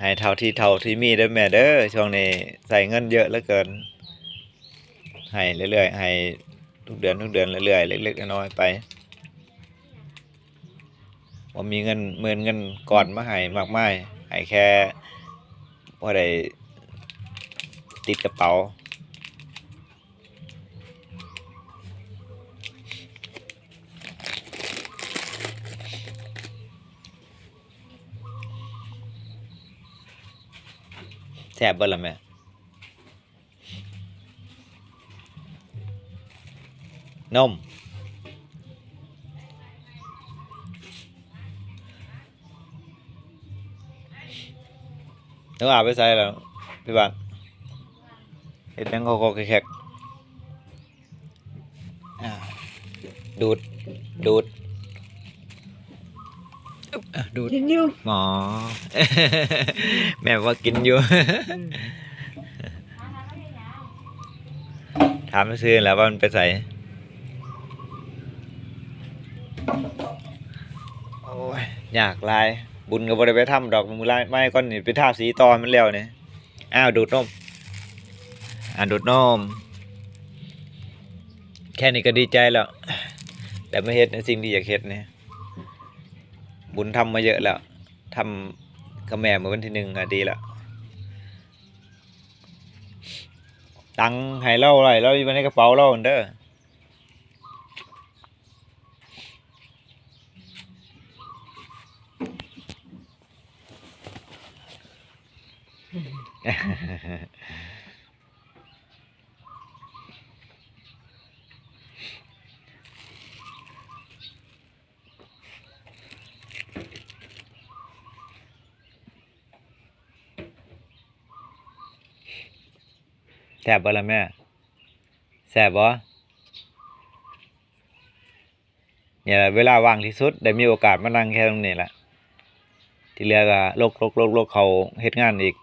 ให้เท่าที่เท่าที่มีได้แม่เด้อช่วงนี้ใส่เงินเยอะเหลือเกิน ให้เรื่อยๆให้ทุกเดือนทุกเดือนเรื่อยๆเล็กๆน้อยๆไปว่ามีเงินเมื่นเงินก่อนมาให้มากมายให้แค่พอได้ติดกระเป๋า แซ่บเบิ่ล่ะแม่นมนึกอาไปใส่แล้วพี่บ้านเห็ดยังโคโคแคกดูด ดูด ดูดกินอยู่หมอ แม่ว่ากินอยู่ ถามซื้อแล้วว่ามันไปใส่โอ้ยอยากลาย บุญก็บ่ได้ไปทำดอกมือลายไม่ก่อนนี่ไปทาสีตอนมันแล้วเนี่ยอ้าวดูดนมอ่าดูดนมแค่นี้ก็ดีใจแล้ว แต่ไม่เฮ็ดในสิ่งที่อยากเฮ็ดเนี่ย บุญทำมาเยอะแล้วทำกับแม่เมื่อวันที่หนึ่งอะดีแล้วตังค์ให้เราไรเราอยู่ในกระเป๋าเราเด้อ แสบบ่ล่ะแม่แสบบ่เนี่ยเวลาว่างที่สุดได้มีโอกาสมานั่งแค่ตรงนี้แหละที่เหลือก็โลกโลกโลกโลกเขาเฮ็ดงานอีก